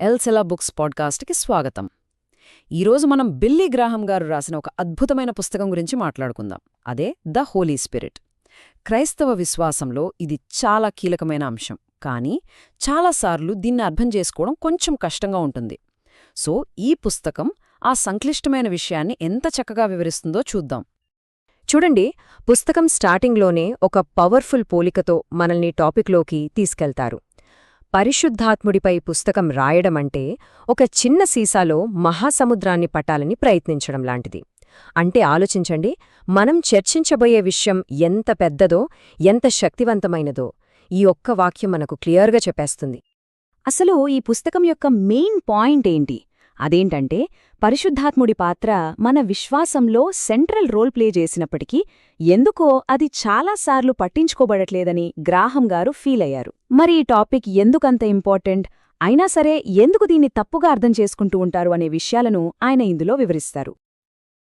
ఎల్సెలా books పాడ్కాస్ట్కి స్వాగతం. ఈరోజు మనం బిల్లీ గ్రాహం గారు రాసిన ఒక అద్భుతమైన పుస్తకం గురించి మాట్లాడుకుందాం. అదే ద హోలీ స్పిరిట్. క్రైస్తవ విశ్వాసంలో ఇది చాలా కీలకమైన అంశం. కానీ చాలాసార్లు దీన్ని అర్థం చేసుకోవడం కొంచెం కష్టంగా ఉంటుంది. సో ఈ పుస్తకం ఆ సంక్లిష్టమైన విషయాన్ని ఎంత చక్కగా వివరిస్తుందో చూద్దాం. చూడండి పుస్తకం స్టార్టింగ్లోనే ఒక పవర్ఫుల్ పోలికతో మనల్ని టాపిక్లోకి తీసుకెళ్తారు. పరిశుద్ధాత్ముడిపై పుస్తకం రాయడమంటే ఒక చిన్న సీసాలో మహాసముద్రాన్ని పట్టాలని ప్రయత్నించడం లాంటిది. అంటే ఆలోచించండి మనం చర్చించబోయే విషయం ఎంత పెద్దదో ఎంత శక్తివంతమైనదో ఈ ఒక్క వాక్యం మనకు క్లియర్గా చెప్పేస్తుంది. అసలు ఈ పుస్తకం యొక్క మెయిన్ పాయింట్ ఏంటి? అదేంటంటే పరిశుద్ధాత్ముడి పాత్ర మన విశ్వాసంలో సెంట్రల్ రోల్ ప్లే చేసినప్పటికీ ఎందుకో అది చాలాసార్లు పట్టించుకోబడట్లేదని గ్రాహం గారు ఫీల్ అయ్యారు. మరి ఈ టాపిక్ ఎందుకంత ఇంపార్టెంట్? అయినా సరే ఎందుకు దీన్ని తప్పుగా అర్థం చేసుకుంటూ ఉంటారు అనే విషయాలను ఆయన ఇందులో వివరిస్తారు.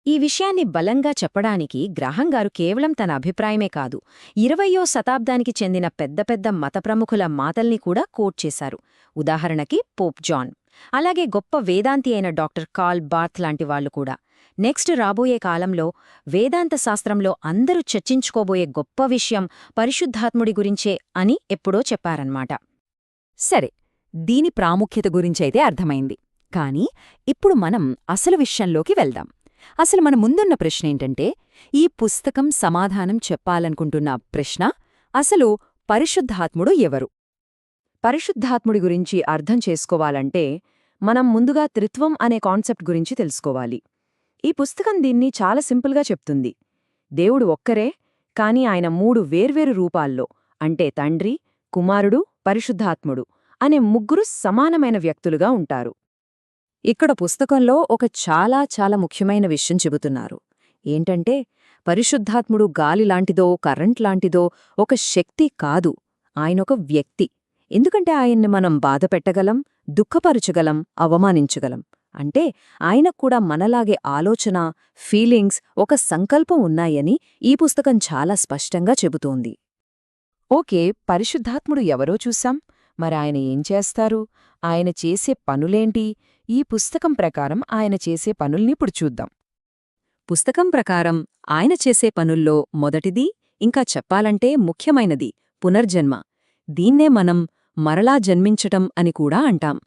ఈ విషయాన్ని బలంగా చెప్పడానికి గ్రహంగారు కేవలం తన అభిప్రాయమే కాదు ఇరవయో శతాబ్దానికి చెందిన పెద్ద పెద్ద మత ప్రముఖుల మాటల్ని కూడా కోట్ చేశారు. ఉదాహరణకి పోప్ జాన్. అలాగే గొప్ప వేదాంతి అయిన డాక్టర్ కాల్ బార్త్ లాంటి వాళ్ళు కూడా. నెక్స్ట్ రాబోయే కాలంలో వేదాంత శాస్త్రంలో అందరూ చర్చించుకోబోయే గొప్ప విషయం పరిశుద్ధాత్ముడి గురించే అని ఎప్పుడో చెప్పారన్నమాట. సరే దీని ప్రాముఖ్యత గురించైతే అర్థమైంది. కాని ఇప్పుడు మనం అసలు విషయంలోకి వెళ్దాం. అసలు మన ముందున్న ప్రశ్న ఏంటంటే ఈ పుస్తకం సమాధానం చెప్పాలనుకుంటున్న ప్రశ్న అసలు పరిశుద్ధాత్ముడు ఎవరు? పరిశుద్ధాత్ముడి గురించి అర్థం చేసుకోవాలంటే మనం ముందుగా త్రిత్వం అనే కాన్సెప్ట్ గురించి తెలుసుకోవాలి. ఈ పుస్తకం దీన్ని చాలా సింపుల్గా చెప్తుంది. దేవుడు ఒక్కరే కాని ఆయన మూడు వేర్వేరు రూపాల్లో అంటే తండ్రి కుమారుడు పరిశుద్ధాత్ముడు అనే ముగ్గురు సమానమైన వ్యక్తులుగా ఉంటారు. ఇక్కడ పుస్తకంలో ఒక చాలా చాలా ముఖ్యమైన విషయం చెబుతున్నారు. ఏంటంటే పరిశుద్ధాత్ముడు గాలి లాంటిదో కరెంట్ లాంటిదో ఒక శక్తి కాదు. ఆయనొక వ్యక్తి. ఎందుకంటే ఆయన్ని మనం బాధపెట్టగలం దుఃఖపరచగలం అవమానించగలం. అంటే ఆయనక్కూడా మనలాగే ఆలోచన ఫీలింగ్స్ ఒక సంకల్పం ఉన్నాయని ఈ పుస్తకం చాలా స్పష్టంగా చెబుతోంది. ఓకే పరిశుద్ధాత్ముడు ఎవరో చూశాం. మరి ఆయన ఏం చేస్తారు? ఆయన చేసే పనులేంటి? ఈ పుస్తకం ప్రకారం ఆయన చేసే పనుల్నిప్పుడు చూద్దాం. పుస్తకం ప్రకారం ఆయన చేసే పనుల్లో మొదటిది ఇంకా చెప్పాలంటే ముఖ్యమైనది పునర్జన్మ. దీన్నే మనం మరలా జన్మించటం అని కూడా అంటాం.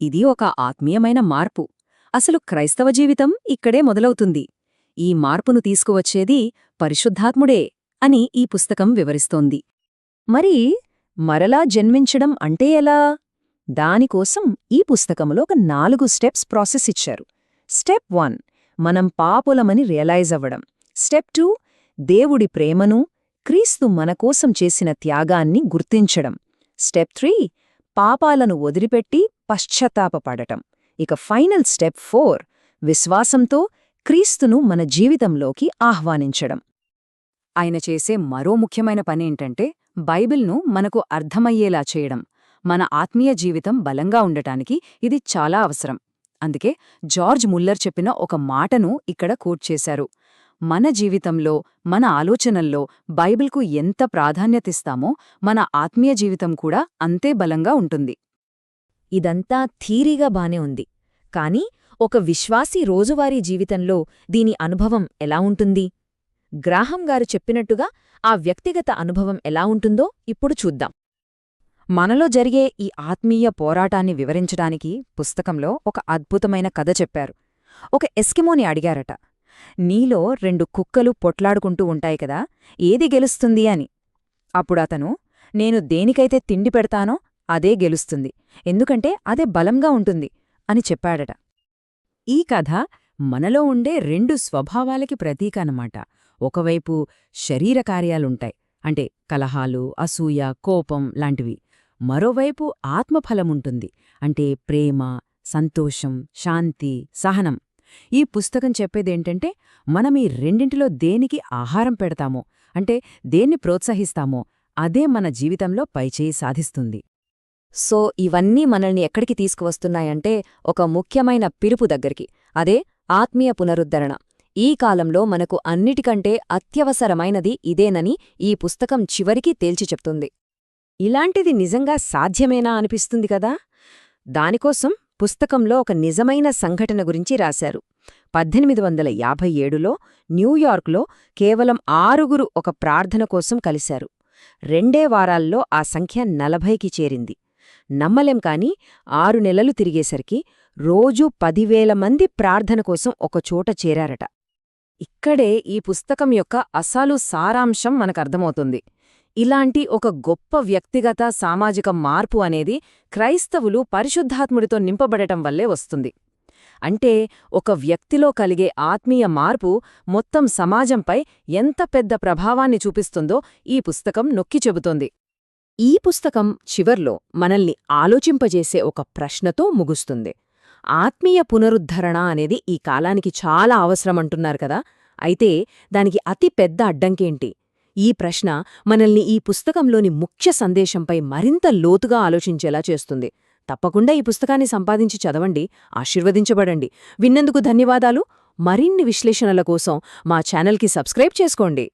ఇది ఒక ఆత్మీయమైన మార్పు. అసలు క్రైస్తవ జీవితం ఇక్కడే మొదలవుతుంది. ఈ మార్పును తీసుకువచ్చేది పరిశుద్ధాత్ముడే అని ఈ పుస్తకం వివరిస్తోంది. మరి మరలా జన్మించడం అంటే ఎలా? దానికోసం ఈ పుస్తకంలో ఒక నాలుగు స్టెప్స్ ప్రాసెస్ ఇచ్చారు. స్టెప్ వన్ మనం పాపులమని రియలైజ్ అవ్వడం. స్టెప్ టూ దేవుడి ప్రేమను క్రీస్తు మనకోసం చేసిన త్యాగాన్ని గుర్తించడం. స్టెప్ త్రీ పాపాలను వదిలిపెట్టి పశ్చాత్తాపపడటం. ఇక ఫైనల్ స్టెప్ ఫోర్ విశ్వాసంతో క్రీస్తును మన జీవితంలోకి ఆహ్వానించడం. ఆయన చేసే మరో ముఖ్యమైన పనేంటంటే బైబిల్ను మనకు అర్థమయ్యేలా చేయడం. మన ఆత్మీయ జీవితం బలంగా ఉండటానికి ఇది చాలా అవసరం. అందుకే జార్జ్ ముల్లర్ చెప్పిన ఒక మాటను ఇక్కడ కోట్ చేశారు. మన జీవితంలో మన ఆలోచనల్లో బైబిల్కు ఎంత ప్రాధాన్యతిస్తామో మన ఆత్మీయ జీవితం కూడా అంతే బలంగా ఉంటుంది. ఇదంతా థీరీగా బానే ఉంది. కాని ఒక విశ్వాసి రోజువారీ జీవితంలో దీని అనుభవం ఎలా ఉంటుంది? గ్రాహం గారు చెప్పినట్టుగా ఆ వ్యక్తిగత అనుభవం ఎలా ఉంటుందో ఇప్పుడు చూద్దాం. మనలో జరిగే ఈ ఆత్మీయ పోరాటాన్ని వివరించడానికి పుస్తకంలో ఒక అద్భుతమైన కథ చెప్పారు. ఒక ఎస్కిమోని అడిగారట నీలో రెండు కుక్కలు పొట్లాడుకుంటూ ఉంటాయి కదా ఏది గెలుస్తుంది అని. అప్పుడతను నేను దేనికైతే తిండి పెడతానో అదే గెలుస్తుంది ఎందుకంటే అదే బలంగా ఉంటుంది అని చెప్పాడట. ఈ కథ మనలో ఉండే రెండు స్వభావాలకి ప్రతీక అన్నమాట. ఒకవైపు శరీర కార్యాలుంటాయి అంటే కలహాలు అసూయ కోపం లాంటివి. మరోవైపు ఆత్మఫలముంటుంది అంటే ప్రేమ సంతోషం శాంతి సహనం. ఈ పుస్తకం చెప్పేదేంటంటే మనం ఈ రెండింటిలో దేనికి ఆహారం పెడతామో అంటే దేన్ని ప్రోత్సహిస్తామో అదే మన జీవితంలో పైచేయి సాధిస్తుంది. సో ఇవన్నీ మనల్ని ఎక్కడికి తీసుకువస్తున్నాయంటే ఒక ముఖ్యమైన పిలుపు దగ్గరికి అదే ఆత్మీయ పునరుద్ధరణ. ఈ కాలంలో మనకు అన్నిటికంటే అత్యవసరమైనది ఇదేనని ఈ పుస్తకం చివరికి తేల్చి చెప్తుంది. ఇలాంటిది నిజంగా సాధ్యమేనా అనిపిస్తుంది కదా? దానికోసం పుస్తకంలో ఒక నిజమైన సంఘటన గురించి రాశారు. పద్దెనిమిది వందల యాభై ఏడులో న్యూయార్క్లో కేవలం ఆరుగురు ఒక ప్రార్థన కోసం కలిశారు. రెండే వారాల్లో ఆ సంఖ్య నలభైకి చేరింది. నమ్మలేం కాని ఆరు నెలలు తిరిగేసరికి రోజూ పదివేల మంది ప్రార్థన కోసం ఒకచోట చేరారట. ఇక్కడే ఈ పుస్తకం యొక్క అసలు సారాంశం మనకర్థమవుతుంది ఇలాంటి ఒక గొప్ప వ్యక్తిగత సామాజిక మార్పు అనేది క్రైస్తవులు పరిశుద్ధాత్ముడితో నింపబడటం వల్లే వస్తుంది. అంటే ఒక వ్యక్తిలో కలిగే ఆత్మీయ మార్పు మొత్తం సమాజంపై ఎంత పెద్ద ప్రభావాన్ని చూపిస్తుందో ఈ పుస్తకం నొక్కి చెబుతోంది. ఈ పుస్తకం చివర్లో మనల్ని ఆలోచింపజేసే ఒక ప్రశ్నతో ముగుస్తుంది. ఆత్మీయ పునరుద్ధరణ అనేది ఈ కాలానికి చాలా అవసరమంటున్నారు కదా. అయితే దానికి అతి పెద్ద అడ్డంకేంటి? ఈ ప్రశ్న మనల్ని ఈ పుస్తకంలోని ముఖ్య సందేశంపై మరింత లోతుగా ఆలోచించేలా చేస్తుంది. తప్పకుండా ఈ పుస్తకాన్ని సంపాదించి చదవండి ఆశీర్వదించబడండి. విన్నందుకు ధన్యవాదాలు. మరిన్ని విశ్లేషణల కోసం మా ఛానల్కి సబ్స్క్రైబ్ చేసుకోండి.